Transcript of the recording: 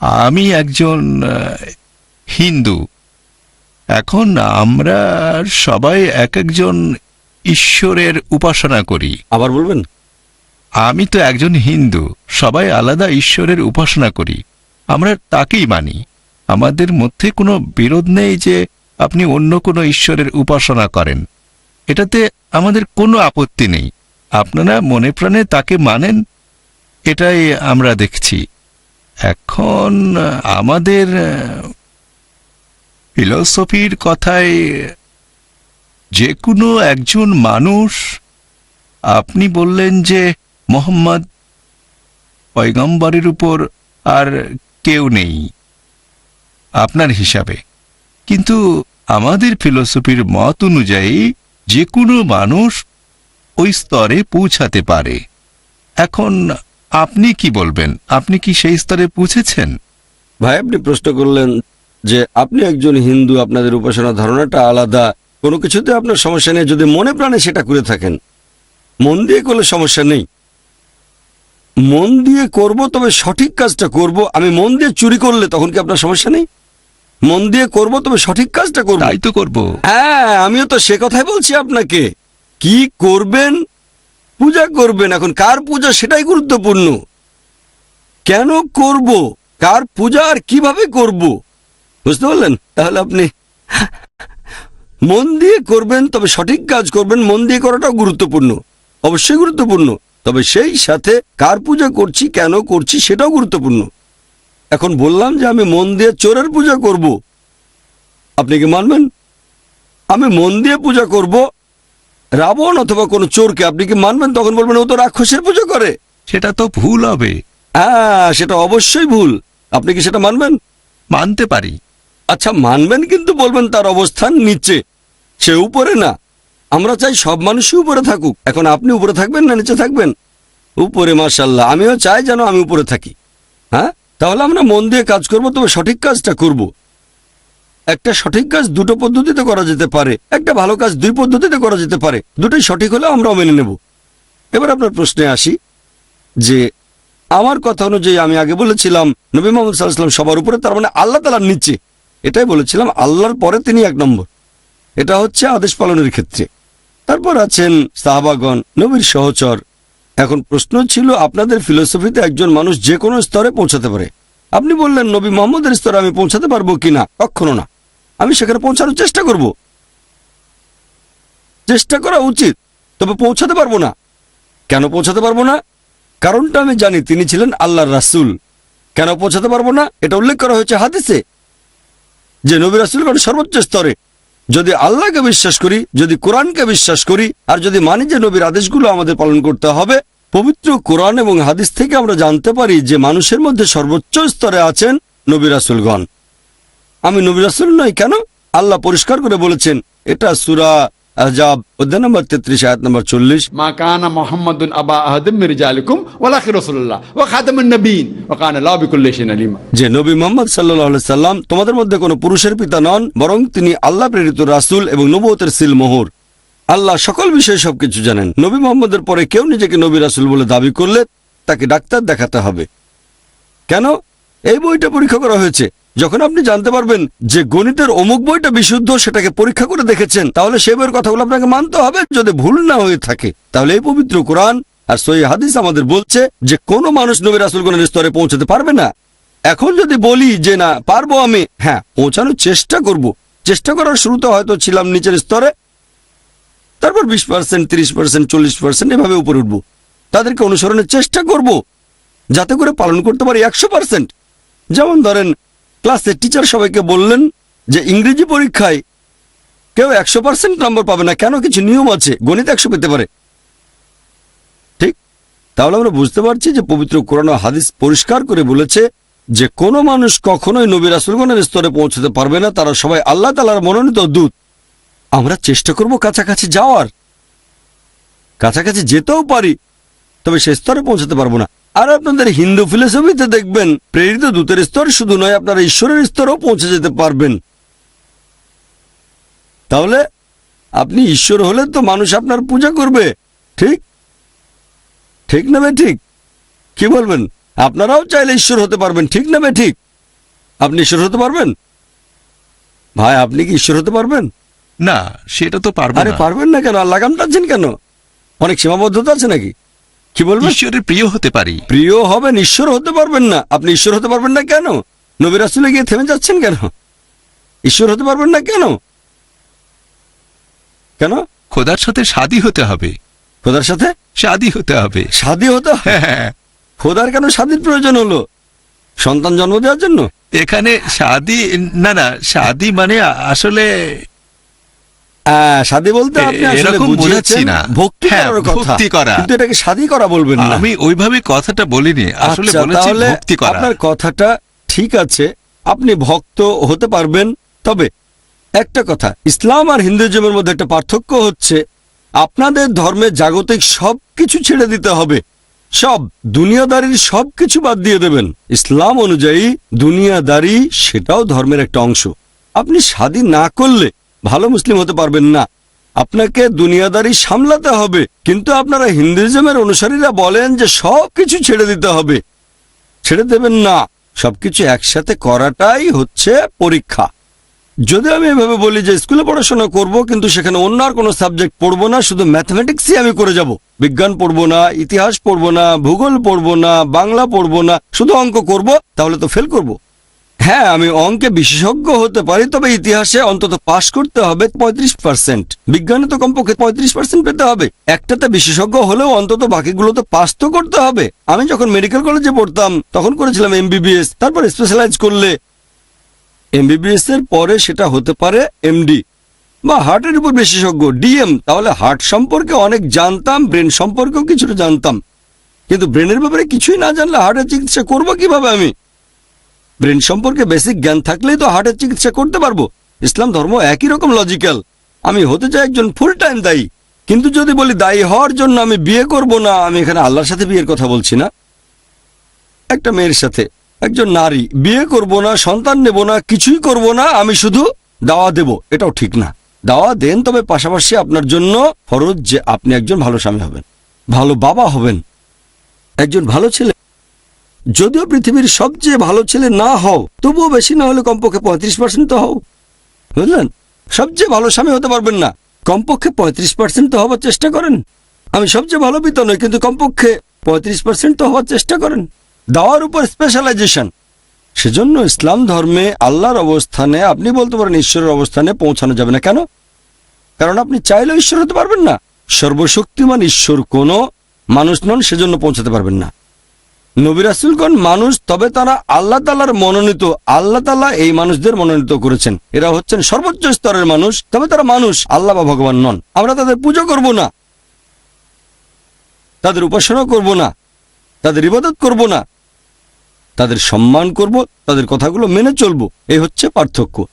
আমি একজন হিন্দু। এখন আমরা সবাই এক একজন ঈশ্বরের উপাসনা করি। আবার বলবেন? আমি তো একজন হিন্দু সবাই আলাদা ঈশ্বরের উপাসনা করি। আমরা তাকেই মানি। আমাদের মধ্যে কোনো বিরোধ নেই যে আপনি অন্য কোনো ঈশ্বরের উপাসনা করেন। এটাতে আমাদের কোনো আপত্তি নেই। আপনারা মনে প্রাণে তাকে মানেন এটাই আমরা দেখছি। এখন আমাদের ফিলসফির কথায় যে কোনো একজন মানুষ, আপনি বললেন যে মোহাম্মদ পয়গম্বরের উপর আর কেউ নেই আপনার হিসাবে। কিন্তু আমাদের ফিলোসফির মত অনুযায়ী যে কোনো মানুষ ওই স্তরে পৌঁছাতে পারে। এখন আপনি কি বলবেন? আপনি কি সেই স্তরে পৌঁছেছেন? ভাই আপনি প্রশ্ন করলেন যে আপনি একজন হিন্দু আপনাদের উপাসনা ধারণাটা আলাদা। কোনো কিছুতে আপনার সমস্যা নেই যদি মনে প্রাণে সেটা করে থাকেন। মন দিয়ে করলে সমস্যা নেই। মন দিয়ে করব তবে সঠিক কাজটা করব। আমি মন দিয়ে চুরি করলে তখন কি আপনার সমস্যা নেই? মন দিয়ে করব তবে সঠিক কাজটা করব। তাই তো করব। হ্যাঁ আমিও তো সে কথাই বলছি আপনাকে। কি করবেন পূজা করবেন এখন, কার পূজা সেটাই গুরুত্বপূর্ণ। কেন করব? কার পূজা আর কীভাবে করব? বুঝতে পারলেন? তাহলে আপনি মন দিয়ে করবেন, তবে সঠিক কাজ করবেন, মন দিয়ে করাটাও গুরুত্বপূর্ণ। অবশ্যই গুরুত্বপূর্ণ। তবে সেই সাথে কার পূজা করছি, কেন করছি, সেটাও গুরুত্বপূর্ণ। এখন বললাম যে আমি মন দিয়ে চোরের পূজা করব। আপনি কি মানবেন? আমি মন দিয়ে পূজা করব রাবণ অথবা কোনো চোরকে আপনি কি মানবেন? তখন বলবেন ও তো রাক্ষসের পুজো করে। সেটা তো ভুল হবে। হ্যাঁ সেটা অবশ্যই ভুল। আপনি কি সেটা মানবেন? মানতে পারি। আচ্ছা মানবেন কিন্তু বলবেন তার অবস্থান নিচে সে উপরে না। আমরা চাই সব মানুষই উপরে থাকুক। এখন আপনি উপরে থাকবেন না নিচে থাকবেন? উপরে মার্শাল্লাহ আমিও চাই যেন আমি উপরে থাকি। হ্যাঁ? তাহলে আমরা মন দিয়ে কাজ করব তবে সঠিক কাজটা করব। একটা সঠিক কাজ দুটো পদ্ধতিতে করা যেতে পারে, একটা ভালো কাজ দুই পদ্ধতিতে করা যেতে পারে। দুটোই সঠিক হলে আমরাও মেনে নেব। এবার আপনার প্রশ্নে আসি যে, আমার কথা অনুযায়ী আমি আগে বলেছিলাম, নবী মোহাম্মদ সাল্লাহাম সবার উপরে, তার মানে আল্লাহ তালার নিচে। এটাই বলেছিলাম, আল্লাহর পরে তিনি এক নম্বর। এটা হচ্ছে আদেশ পালনের ক্ষেত্রে। তারপর আছেন সাহাবাগণ, নবীর সহচর। এখন প্রশ্ন ছিল, আপনাদের ফিলোসফিতে একজন মানুষ যে কোনো স্তরে পৌঁছাতে পারে। আপনি বললেন, নবী মোহাম্মদের স্তরে আমি পৌঁছাতে পারব কিনা? কখনো না। আমি সেখানে পৌঁছানোর চেষ্টা করব। চেষ্টা করা উচিত, তবে পৌঁছাতে পারব না। কেন পৌঁছাতে পারব না? কারণটা আমি জানি, তিনি ছিলেন আল্লাহর রাসূল। কেন পৌঁছাতে পারব না? এটা উল্লেখ করা হয়েছে হাদিসে, যে নবী রাসুলগণ সর্বোচ্চ স্তরে, যদি আল্লাহকে বিশ্বাস করি, যদি কোরআনকে বিশ্বাস করি, আর যদি মানি যে নবীর আদেশগুলো আমাদের পালন করতে হবে, পবিত্র কোরআন এবং হাদিস থেকে আমরা জানতে পারি যে মানুষের মধ্যে সর্বোচ্চ স্তরে আছেন নবী রাসুলগণ। আমি নবী রাসুল নই কেন? আল্লাহ পরিষ্কার করে বলেছেন এটা সুরা নম্বর চল্লিশ। আলিকুম রসুল্লাহ ও সাল্লাম তোমাদের মধ্যে কোনো পুরুষের পিতা নন বরং তিনি আল্লাহ প্রেরিত এবং মোহর। আল্লাহ সকল বিষয়ে সবকিছু জানেন। নবী মোহাম্মদের পরে কেউ নিজেকে নবী রাসুল বলে দাবি করলে তাকে ডাক্তার দেখাতে হবে। কেন? এই বইটা পরীক্ষা করা হয়েছে। যখন আপনি জানতে পারবেন যে গণিতের অমুক বইটা বিশুদ্ধ, সেটাকে পরীক্ষা করে দেখেছেন, তাহলে সে বইয়ের কথাগুলো আপনাকে মানতে হবে যদি ভুল না হয়ে থাকে। তাহলে এই পবিত্র কোরআন আর সই হাদিস আমাদের বলছে যে কোনো মানুষ নবী রাসুলগণের স্তরে পৌঁছাতে পারবে না। এখন যদি বলি যে না, পারব আমি হ্যাঁ পৌঁছানোর চেষ্টা করব। চেষ্টা করার শুরুতে হয়তো ছিলাম নিচের স্তরে, তারপর বিশ পার্সেন্ট তিরিশ পার্সেন্ট চল্লিশ পার্সেন্ট এভাবে উপরে উঠবো। তাদেরকে অনুসরণের চেষ্টা করব, যাতে করে পালন করতে পারি একশো পার্সেন্ট যেমন ধরেন ক্লাসের টিচার সবাইকে বললেন যে ইংরেজি পরীক্ষায় কেউ একশো পার্সেন্ট নম্বর পাবে না, কেন কিছু নিয়ম আছে? গণিত একশো পেতে পারে। ঠিক? তাহলে আমরা বুঝতে পারছি যে পবিত্র কোরআন হাদিস পরিষ্কার করে বলেছে যে কোনো মানুষ কখনোই নবী রাসুলগণের স্তরে পৌঁছতে পারবে না, তারা সবাই আল্লাহ তালার মনোনীত দূত। আমরা চেষ্টা করব কাছাকাছি যাওয়ার। কাছাকাছি যেতেও পারি, তবে সে স্তরে পৌঁছাতে পারব না। আর আপনাদের হিন্দু ফিলোসফিতে দেখবেন প্রেরিত দূতের স্তর শুধু নয় আপনারা ঈশ্বরের স্তরেও পৌঁছে যেতে পারবেন। তাহলে আপনি ঈশ্বর হলে তো মানুষ আপনার পূজা করবে। ঠিক? ঠিক না ঠিক? কি বলবেন? আপনারাও চাইলে ঈশ্বর হতে পারবেন ঠিক না বে ঠিক? আপনি ঈশ্বর হতে পারবেন? ভাই আপনি কি ঈশ্বর হতে পারবেন? না সেটা তো পারব আরে পারবেন না কেন? আর লাগাম টানছেন কেন? অনেক সীমাবদ্ধতা আছে নাকি? কি বলবেন? ঈশ্বরের প্রিয় হতে পারি। প্রিয় হবেন ঈশ্বর হতে পারবেন না। আপনি ঈশ্বর হতে পারবেন না কেন? নবী রাসুলে গিয়ে থেমে যাচ্ছেন কেন? ঈশ্বর হতে পারবেন না কেন? কেন? খোদার সাথে শাদি হতে হবে। খোদার সাথে? শাদি হতে হবে। শাদি হতে হবে? হ্যাঁ খোদার কেন শাদির প্রয়োজন হলো? সন্তান জন্ম দেওয়ার জন্য? এখানে শাদি না না শাদি মানে আসলে আহ, শাদি বলতে আপনি আসলে না। ভক্তি হ্যাঁ, করার কথা। করা। কিন্তু এটাকে শাদি করা বলবেন না। আমি ওইভাবে কথাটা বলিনি আসলে আচ্ছা, বলেছি ভক্তি করা। আপনার কথাটা ঠিক আছে আপনি ভক্ত হতে পারবেন। তবে একটা কথা ইসলাম আর হিন্দুজমের মধ্যে একটা পার্থক্য হচ্ছে আপনাদের ধর্মে জাগতিক সব কিছু ছেড়ে দিতে হবে। সব দুনিয়াদারির সব কিছু বাদ দিয়ে দেবেন। ইসলাম অনুযায়ী দুনিয়াদারি সেটাও ধর্মের একটা অংশ। আপনি স্বাধীন না করলে ভালো মুসলিম হতে পারবেন না। আপনাকে দুনিয়াদারি সামলাতে হবে, কিন্তু আপনারা হিন্দুইজমের অনুসারীরা বলেন যে সব কিছু ছেড়ে দিতে হবে। ছেড়ে দেবেন না, সবকিছু একসাথে করাটাই হচ্ছে পরীক্ষা। যদি আমি এভাবে বলি যে স্কুলে পড়াশোনা করব, কিন্তু সেখানে অন্য আর কোনো সাবজেক্ট পড়ব না, শুধু ম্যাথমেটিক্সই আমি করে যাব। বিজ্ঞান পড়ব না, ইতিহাস পড়ব না, ভূগোল পড়ব না, বাংলা পড়ব না, শুধু অঙ্ক করব, তাহলে তো ফেল করব। হ্যাঁ আমি অঙ্কে বিশেষজ্ঞ হতে পারি, তবে ইতিহাসে অন্তত পাশ করতে হবে পঁয়ত্রিশ পার্সেন্ট বিজ্ঞানে তো কমপক্ষে পঁয়ত্রিশ পার্সেন্ট পেতে হবে। একটাতে বিশেষজ্ঞ হলেও অন্তত বাকিগুলো তো পাস তো করতে হবে। আমি যখন মেডিকেল কলেজে পড়তাম, তখন করেছিলাম এমবিবিএস তারপর স্পেশালাইজ করলে এমবিবিএস এর পরে সেটা হতে পারে এমডি বা হার্টের উপর বিশেষজ্ঞ ডিএম তাহলে হার্ট সম্পর্কে অনেক জানতাম ব্রেন সম্পর্কেও কিছুটা জানতাম। কিন্তু ব্রেনের ব্যাপারে কিছুই না জানলে হার্টের চিকিৎসা করব কীভাবে আমি? ব্রেন সম্পর্কে বেসিক জ্ঞান থাকলেই তো হার্টের চিকিৎসা করতে পারব। ইসলাম ধর্ম একই রকম লজিক্যাল আমি হতে চাই একজন ফুল টাইম দায়ী। কিন্তু যদি বলি দায়ী হওয়ার জন্য আমি বিয়ে করব না, আমি এখানে আল্লাহর সাথে বিয়ের কথা বলছি না। একটা মেয়ের সাথে একজন নারী, বিয়ে করব না, সন্তান নেব না, কিছুই করব না, আমি শুধু দাওয়া দেব, এটাও ঠিক না। দাওয়া দেন, তবে পাশাপাশি আপনার জন্য ফরজ যে আপনি একজন ভালো স্বামী হবেন, ভালো বাবা হবেন, একজন ভালো ছেলে। যদিও পৃথিবীর সবচেয়ে ভালো ছেলে না হও, তবুও বেশি না হলে কমপক্ষে পঁয়ত্রিশ পার্সেন্ট তো হও। বুঝলেন? সবচেয়ে ভালো স্বামী হতে পারবেন না। কমপক্ষে পঁয়ত্রিশ পার্সেন্ট তো হওয়ার চেষ্টা করেন। আমি সবচেয়ে ভালো পিতা নই, কিন্তু কমপক্ষে পঁয়ত্রিশ পার্সেন্ট তো হওয়ার চেষ্টা করেন। দাওয়ার উপর স্পেশালাইজেশন সেজন্য ইসলাম ধর্মে আল্লাহর অবস্থানে, আপনি বলতে পারেন ঈশ্বরের অবস্থানে পৌঁছানো যাবে না। কেন? কারণ আপনি চাইলেও ঈশ্বর হতে পারবেন না। সর্বশক্তিমান ঈশ্বর কোনো মানুষ নন, সেজন্য পৌঁছাতে পারবেন না। নবী রাসুলগণ মানুষ, তবে তারা আল্লাহ তালার মনোনীত, আল্লাহ তালা এই মানুষদের মনোনীত করেছেন। এরা হচ্ছেন সর্বোচ্চ স্তরের মানুষ, তবে তারা মানুষ, আল্লাহ বা ভগবান নন। আমরা তাদের পুজো করব না। তাদের উপাসনা করব না। তাদের ইবাদত করব না। তাদের সম্মান করব, তাদের কথাগুলো মেনে চলবো। এই হচ্ছে পার্থক্য।